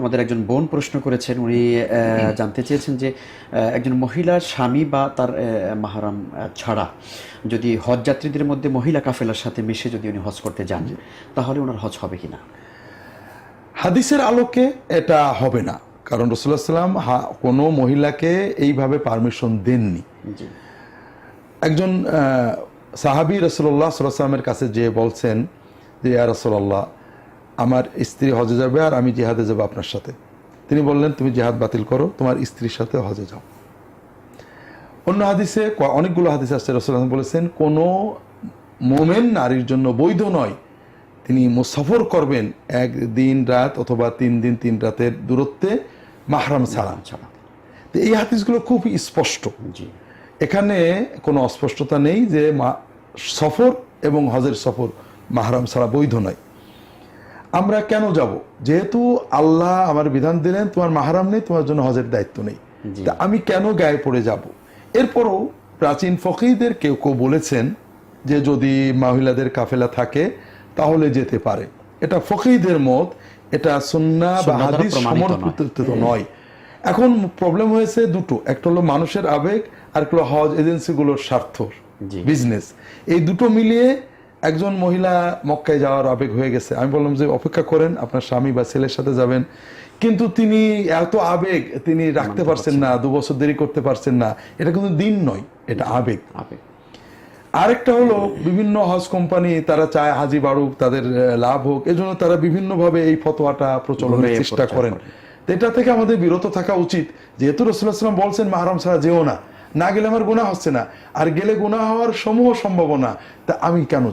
আমাদের একজন বোন প্রশ্ন করেছেন উনি জানতে চেয়েছেন যে একজন মহিলার স্বামী বা তার মাহারাম ছাড়া যদি হজ যাত্রীদের মধ্যে মহিলা কাফেলার সাথে মিশে যদি উনি হজ করতে যান তাহলে ওনার হজ হবে কিনা? হাদিসের আলোকে এটা হবে না। কারণ রসুল্লাহ সাল্লাম কোনো মহিলাকে এইভাবে পারমিশন দেননি। একজন আহ, সাহাবি রসুল্লাহ সাল্লামের কাছে যে বলছেন যে ইয়া রসল্লাহ আমার স্ত্রী হজে যাবে আর আমি জিহাদে যাব আপনার সাথে। তিনি বললেন তুমি জিহাদ বাতিল করো তোমার স্ত্রীর সাথে হজে যাও। অন্য হাদিসে অনেকগুলো হাদিসে আসছে রসুল্লাহ বলেছেন কোনো মোমেন নারীর জন্য বৈধ নয়। তিনি মুসাফর করবেন এক দিন রাত অথবা তিন দিন তিন রাতের দূরত্বে মাহরাম ছাড়া। ছাড়া। তো এই হাদিসগুলো খুব স্পষ্ট। এখানে কোনো অস্পষ্টতা নেই যে মা- সফর এবং হজের সফর মাহরাম ছাড়া বৈধ নয়। আমরা কেন যাব? যেহেতু আল্লাহ আমার বিধান দিলেন তোমার মাহারাম নেই তোমার জন্য হজের দায়িত্ব নেই। তা আমি কেন গায়ে পড়ে যাব? এরপরও প্রাচীন ফকিরদের কেউ কেউ বলেছেন যে যদি মহিলাদের কাফেলা থাকে তাহলে যেতে পারে। এটা ফকিদের মত এটা সুন্না বা হাদিস প্রমাণিত নয়। এখন প্রবলেম হয়েছে দুটো। একটা হলো মানুষের আবেগ আর একটা হলো হজ এজেন্সিগুলোর স্বার্থ বিজনেস এই দুটো মিলিয়ে একজন মহিলা মক্কায় যাওয়ার আবেগ হয়ে গেছে। আমি বললাম যে অপেক্ষা করেন আপনার স্বামী বা ছেলের সাথে যাবেন। কিন্তু তিনি এত আবেগ তিনি রাখতে পারছেন না দু বছর দেরি করতে পারছেন না। এটা কিন্তু দিন নয় এটা আবেগ। আবেগ। আরেকটা হলো বিভিন্ন হজ কোম্পানি তারা চায় হাজি বাড়ুক তাদের লাভ হোক এজন্য তারা বিভিন্নভাবে এই ফতোয়াটা প্রচলনের চেষ্টা করেন। এটা থেকে আমাদের বিরত থাকা উচিত। যেহেতু রসুল্লাহাম বলছেন মাহারাম ছাড়া যেও না। না গেলে আমার গুণা হচ্ছে না। আর গেলে গুণা হওয়ার সমূহ সম্ভাবনা। তা আমি কেন